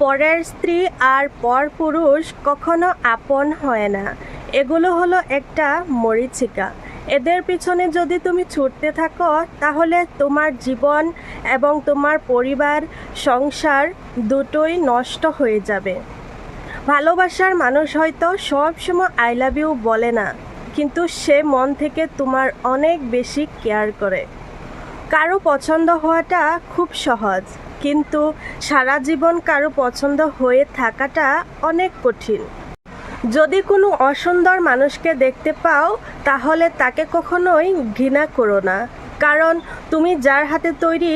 পরের স্ত্রী আর পর পুরুষ কখনো আপন হয় না। এগুলো হলো একটা মরীচিকা। এদের পিছনে যদি তুমি ছুটতে থাকো, তাহলে তোমার জীবন এবং তোমার পরিবার, সংসার দুটোই নষ্ট হয়ে যাবে। ভালোবাসার মানুষ হয়তো সব সময় আই লাভ ইউ বলে না, কিন্তু সে মন থেকে তোমার অনেক বেশি কেয়ার করে। কারও পছন্দ হওয়াটা খুব সহজ। কিন্তু সারা জীবন কারও পছন্দ হয়ে থাকাটা অনেক কঠিন। যদি কোনো অসুন্দর মানুষকে দেখতে পাও, তাহলে তাকে কখনোই ঘৃণা করো না। কারণ তুমি যার হাতে তৈরি,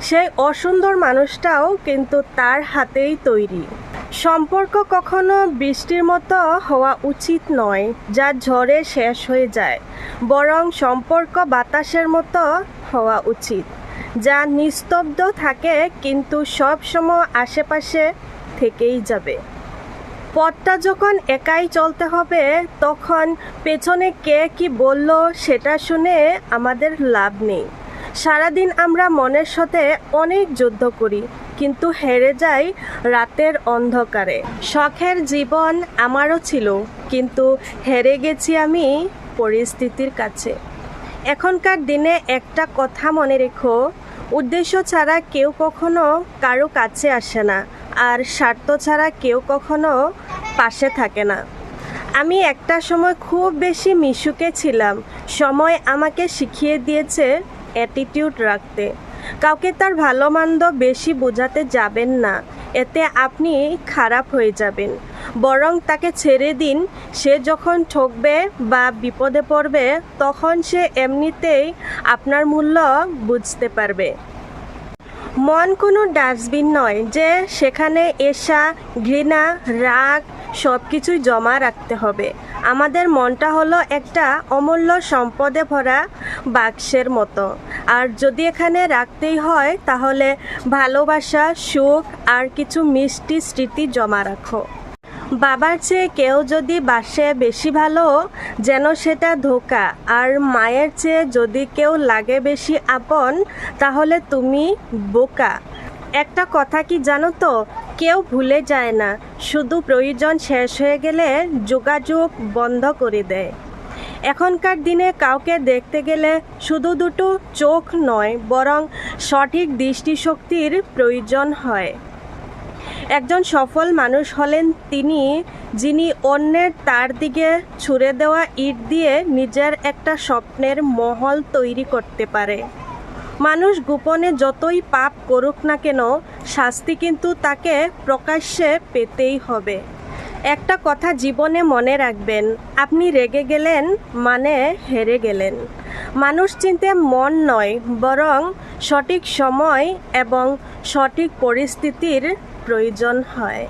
সেই অসুন্দর মানুষটাও কিন্তু তার হাতেই তৈরি। সম্পর্ক কখনো বৃষ্টির মতো হওয়া উচিত নয়, যা ঝড়ে শেষ হয়ে যায়। বরং সম্পর্ক বাতাসের মতো হওয়া উচিত। যা নিস্তব্ধ থাকে কিন্তু সব সময় আশেপাশে থেকেই যাবে। পথটা যখন একাই চলতে হবে, তখন পেছনে কে কি বলল সেটা শুনে আমাদের লাভ নেই। সারাদিন আমরা মনের সাথে অনেক যুদ্ধ করি, কিন্তু হেরে যাই রাতের অন্ধকারে। শখের জীবন আমারও ছিল, কিন্তু হেরে গেছি আমি পরিস্থিতির কাছে। এখনকার দিনে একটা কথা মনে রেখো উদ্দেশ্য ছাড়া কেউ কখনো কারও কাছে আসে না, আর স্বার্থ ছাড়া কেউ কখনো পাশে থাকে না। আমি একটা সময় খুব বেশি মিশুকে ছিলাম, সময় আমাকে শিখিয়ে দিয়েছে অ্যাটিটিউড রাখতে। কাউকে তার ভালো মন্দ বেশি বোঝাতে যাবেন না, এতে আপনি খারাপ হয়ে যাবেন। বরং তাকে ছেড়ে দিন। সে যখন ঠকবে বা বিপদে পড়বে, তখন সে এমনিতেই আপনার মূল্য বুঝতে পারবে। মন কোনো ডাস্টবিন নয় যে সেখানে এসা ঘৃণা, রাগ সব কিছুই জমা রাখতে হবে। আমাদের মনটা হলো একটা অমূল্য সম্পদে ভরা বাক্সের মতো। আর যদি এখানে রাখতেই হয়, তাহলে ভালোবাসা, সুখ আর কিছু মিষ্টি স্মৃতি জমা রাখো। বাবার চেয়ে কেউ যদি বাসে বেশি ভালো, যেন সেটা ধোকা। আর মায়ের চেয়ে যদি কেউ লাগে বেশি আপন, তাহলে তুমি বোকা। একটা কথা কি জানো তো? কেউ ভুলে যায় না। শুধু প্রয়োজন শেষ হয়ে গেলে যোগাযোগ বন্ধ করে দেয়। এখনকার দিনে কাউকে দেখতে গেলে শুধু দুটো চোখ নয়, বরং সঠিক দৃষ্টিশক্তির প্রয়োজন হয়। একজন সফল মানুষ হলেন তিনি, যিনি অন্যের তার দিকে ছুঁড়ে দেওয়া ইট দিয়ে নিজের একটা স্বপ্নের মহল তৈরি করতে পারে। মানুষ গোপনে যতই পাপ করুক না কেন, শাস্তি কিন্তু তাকে প্রকাশ্যে পেতেই হবে। একটা কথা জীবনে মনে রাখবেন, আপনি রেগে গেলেন মানে হেরে গেলেন। মানুষ চিনতে মন নয়, বরং সঠিক সময় এবং সঠিক পরিস্থিতির প্রয়োজন হয়।